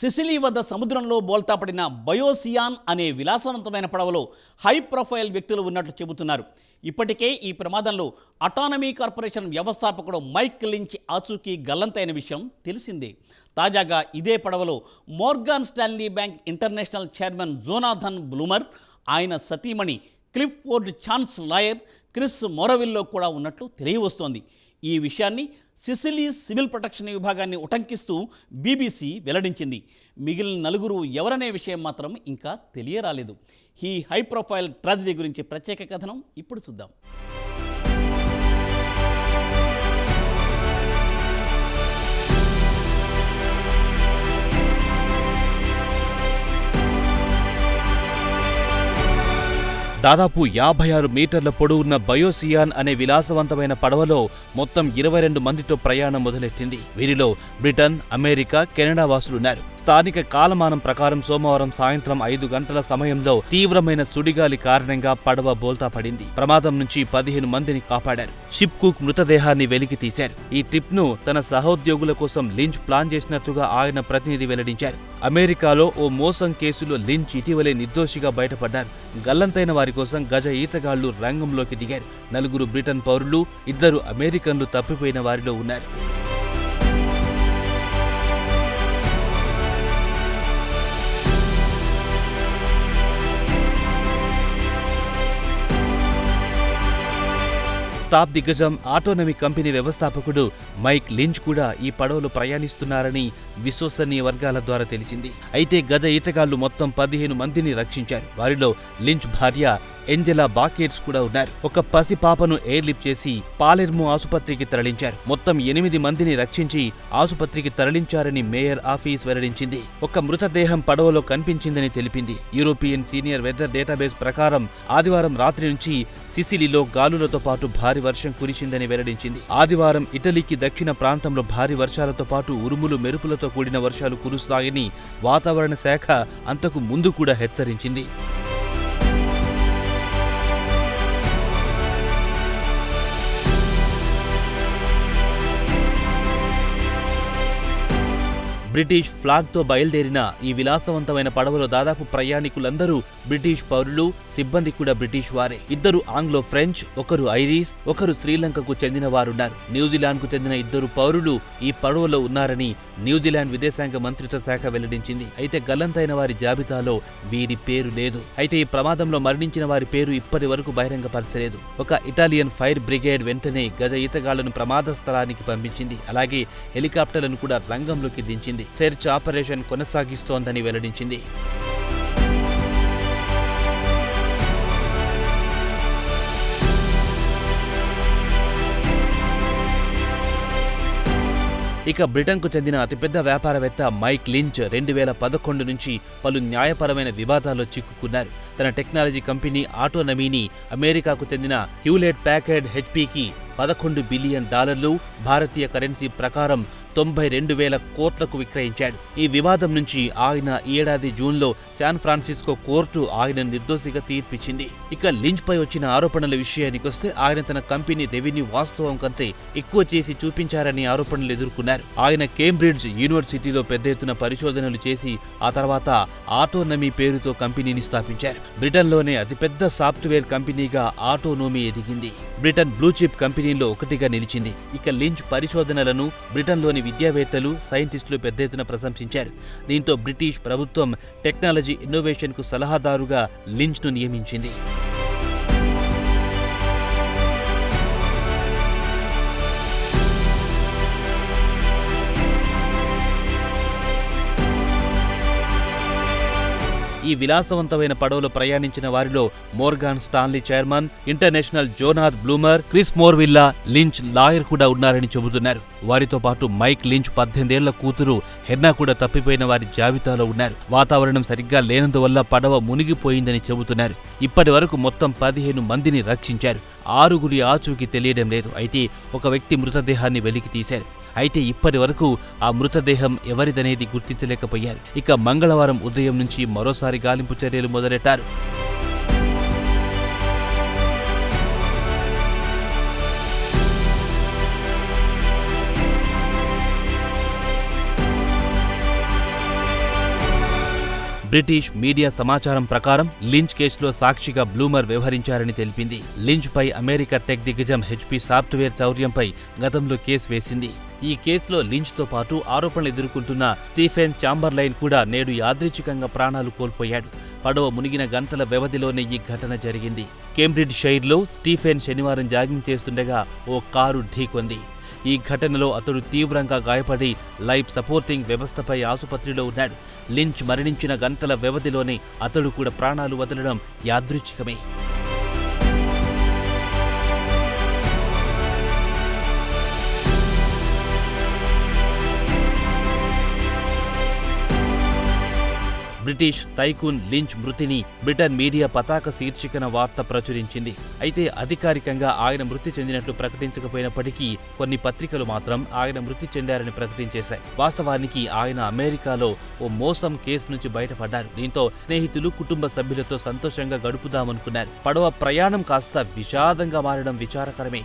Sicily వద్ద సముద్రంలో బోల్తాపడిన బయోసియాన్ అనే విలాసవంతమైన పడవలో హై ప్రొఫైల్ వ్యక్తులు ఉన్నట్లు చెబుతున్నారు. ఇప్పటికే ఈ ప్రమాదంలో అటానమీ కార్పొరేషన్ వ్యవస్థాపకుడు మైక్ లించ్ ఆచూకీ గల్లంతైన విషయం తెలిసిందే. తాజాగా ఇదే పడవలో Morgan Stanley bank international chairman Jonathan Bloomer ఆయన సతీమణి Clifford Chance lawyer Chris Morvillo కూడా ఉన్నట్లు తెలియవస్తోంది. ఈ విషయాన్ని సిసిలీ సివిల్ ప్రొటెక్షన్ విభాగాన్ని ఉటంకిస్తూ బీబీసీ వెల్లడించింది. మిగిలిన నలుగురు ఎవరనే విషయం మాత్రం ఇంకా తెలియరాలేదు. ఈ హై ప్రొఫైల్ ట్రాజడీ గురించి ప్రత్యేక కథనం ఇప్పుడు చూద్దాం. దాదాపు యాభై ఆరు మీటర్ల పొడవున్న బయోసియాన్ అనే విలాసవంతమైన పడవలో మొత్తం ఇరవై రెండు మందితో ప్రయాణం మొదలెట్టింది. వీరిలో బ్రిటన్ అమెరికా కెనడా వాసులున్నారు. స్థానిక కాలమానం ప్రకారం సోమవారం సాయంత్రం ఐదు గంటల సమయంలో తీవ్రమైన సుడిగాలి కారణంగా పడవ బోల్తా పడింది. ప్రమాదం నుంచి పదిహేను మందిని కాపాడారు. షిప్ కుక్ మృతదేహాన్ని వెలికి తీశారు. ఈ ట్రిప్ను తన సహోద్యోగుల కోసం లించ్ ప్లాన్ చేసినట్టుగా ఆయన ప్రతినిధి వెల్లడించారు. అమెరికాలో ఓ మోసం కేసులో లించ్ ఇటీవలే నిర్దోషిగా బయటపడ్డారు. గల్లంతైన వారి కోసం గజ ఈతగాళ్ళు రంగంలోకి దిగారు. నలుగురు బ్రిటన్ పౌరులు ఇద్దరు అమెరికన్లు తప్పిపోయిన వారిలో ఉన్నారు. స్టాప్ దిగ్గజం ఆటోనమీ కంపెనీ వ్యవస్థాపకుడు మైక్ లించ్ కూడా ఈ పడవలో ప్రయాణిస్తున్నారని విశ్వసనీయ వర్గాల ద్వారా తెలిసింది. అయితే గజ ఈతగాళ్ళు మొత్తం పదిహేను మందిని రక్షించారు. వారిలో లించ్ భార్య ఎంజెలా బాకేట్స్ కూడా ఉన్నారు. ఒక పసి పాపను ఎయిర్ లిఫ్ట్ చేసి పాలెర్మో ఆసుపత్రికి తరలించారు. మొత్తం ఎనిమిది మందిని రక్షించి ఆసుపత్రికి తరలించారని మేయర్ ఆఫీస్ వెల్లడించింది. ఒక మృతదేహం పడవలో కనిపించిందని తెలిపింది. యూరోపియన్ సీనియర్ వెదర్ డేటాబేస్ ప్రకారం ఆదివారం రాత్రి నుంచి సిసిలిలో గాలులతో పాటు భారీ వర్షం కురిసిందని వెల్లడించింది. ఆదివారం ఇటలీకి దక్షిణ ప్రాంతంలో భారీ వర్షాలతో పాటు ఉరుములు మెరుపులతో కూడిన వర్షాలు కురుస్తాయని వాతావరణ శాఖ అంతకు ముందు కూడా హెచ్చరించింది. బ్రిటిష్ ఫ్లాగ్తో బయలుదేరిన ఈ విలాసవంతమైన పడవలో దాదాపు ప్రయాణికులందరూ బ్రిటిష్ పౌరులు సిబ్బంది కూడా బ్రిటిష్ వారే. ఇద్దరు ఆంగ్లో ఫ్రెంచ్ ఒకరు ఐరిష్ ఒకరు శ్రీలంకకు చెందిన వారున్నారు. న్యూజిలాండ్కు చెందిన ఇద్దరు పౌరులు ఈ పడవలో ఉన్నారని న్యూజిలాండ్ విదేశాంగ మంత్రిత్వ శాఖ వెల్లడించింది. అయితే గల్లంతైన వారి జాబితాలో వీరి పేరు లేదు. అయితే ఈ ప్రమాదంలో మరణించిన వారి పేరు ఇప్పటి వరకు బహిరంగపరచలేదు. ఒక ఇటాలియన్ ఫైర్ బ్రిగేడ్ వెంటనే గజ ఈతగాళ్ళను ప్రమాద స్థలానికి పంపించింది. అలాగే హెలికాప్టర్లను కూడా రంగంలోకి దించింది. సెర్చ్ ఆపరేషన్ కొనసాగిస్తోందని వెల్లడించింది. ఇక బ్రిటన్కు చెందిన అతిపెద్ద వ్యాపారవేత్త మైక్ లించ్ రెండు వేల పదకొండు నుంచి పలు న్యాయపరమైన వివాదాల్లో చిక్కుకున్నారు. తన టెక్నాలజీ కంపెనీ ఆటోనమీని అమెరికాకు చెందిన హ్యూలెట్ ప్యాకెడ్ హెచ్పికి పదకొండు బిలియన్ డాలర్లు భారతీయ కరెన్సీ ప్రకారం తొంభై రెండు వేల కోట్లకు విక్రయించాడు. ఈ వివాదం నుంచి ఆయన ఈ ఏడాది జూన్లో శాన్ ఫ్రాన్సిస్కో కోర్టు ఆయన నిర్దోషిగా తీర్పిచ్చింది. ఇక లించ్ పై వచ్చిన ఆరోపణల విషయానికొస్తే ఆయన తన కంపెనీ రెవెన్యూ వాస్తవం కంటే ఎక్కువ చేసి చూపించారని ఆరోపణలు ఎదుర్కొన్నారు. ఆయన కేంబ్రిడ్జ్ యూనివర్సిటీలో పెద్ద ఎత్తున పరిశోధనలు చేసి ఆ తర్వాత ఆటోనమీ పేరుతో కంపెనీని స్థాపించారు. బ్రిటన్లోనే అతిపెద్ద సాఫ్ట్వేర్ కంపెనీగా ఆటోనోమీ ఎదిగింది. బ్రిటన్ బ్లూచిప్ కంపెనీలో కంపెనీల్లో ఒకటిగా నిలిచింది. ఇక లించ్ పరిశోధనలను బ్రిటన్లోని విద్యావేత్తలు సైంటిస్టులు పెద్ద ఎత్తున ప్రశంసించారు. దీంతో బ్రిటిష్ ప్రభుత్వం టెక్నాలజీ ఇన్నోవేషన్కు సలహాదారుగా లించ్ను నియమించింది. ఈ విలాసవంతమైన పడవలో ప్రయాణించిన వారిలో Morgan Stanley chairman international Jonathan Bloomer Chris Morvillo Lynch lawyer కూడా ఉన్నారని చెబుతున్నారు. వారితో పాటు మైక్ లించ్ పద్దెనిమిదేళ్ళ కూతురు హెన్నా కూడా తప్పిపోయిన వారి జాబితాలో ఉన్నారు. వాతావరణం సరిగ్గా లేనందువల్ల పడవ మునిగిపోయిందని చెబుతున్నారు. ఇప్పటి వరకు మొత్తం పదిహేను మందిని రక్షించారు. ఆరుగురి ఆచూకీ తెలియడం లేదు. అయితే ఒక వ్యక్తి మృతదేహాన్ని వెలికి తీశారు. అయితే ఇప్పటి వరకు ఆ మృతదేహం ఎవరిదనేది గుర్తించలేకపోయారు. ఇక మంగళవారం ఉదయం నుంచి మరోసారి గాలింపు చర్యలు మొదలెట్టారు. బ్రిటిష్ మీడియా సమాచారం ప్రకారం లించ్ కేసులో సాక్షిగా బ్లూమర్ వ్యవహరించారని తెలిపింది. లించ్ పై అమెరికా టెక్ దిగ్గజం హెచ్పి సాఫ్ట్వేర్ చౌర్యంపై గతంలో కేసు వేసింది. ఈ కేసులో లించ్తో పాటు ఆరోపణలు ఎదుర్కొంటున్న స్టీఫెన్ చాంబర్లైన్ కూడా నేడు యాదృచ్ఛికంగా ప్రాణాలు కోల్పోయాడు. పడవ మునిగిన గంటల వ్యవధిలోనే ఈ ఘటన జరిగింది. కేంబ్రిడ్జ్ షైర్లో స్టీఫెన్ శనివారం జాగింగ్ చేస్తుండగా ఓ కారు ఢీకొంది. ఈ ఘటనలో అతడు తీవ్రంగా గాయపడి లైఫ్ సపోర్టింగ్ వ్యవస్థపై ఆసుపత్రిలో ఉన్నాడు. లించ్ మరణించిన గంటల వ్యవధిలోనే అతడు కూడా ప్రాణాలు వదలడం యాదృచ్ఛికమే. బ్రిటిష్ టైకూన్ లించ్ మృతిని బ్రిటన్ మీడియా పతాక శీర్షికన వార్త ప్రచురించింది. అయితే అధికారికంగా ఆయన మృతి చెందినట్లు ప్రకటించకపోయినప్పటికీ కొన్ని పత్రికలు మాత్రం ఆయన మృతి చెందారని ప్రకటించేశాయి. వాస్తవానికి ఆయన అమెరికాలో ఓ మోసం కేసు నుంచి బయటపడ్డారు. దీంతో స్నేహితులు కుటుంబ సభ్యులతో సంతోషంగా గడుపుదామనుకున్నారు. పడవ ప్రయాణం కాస్త విషాదంగా మారడం విచారకరమే.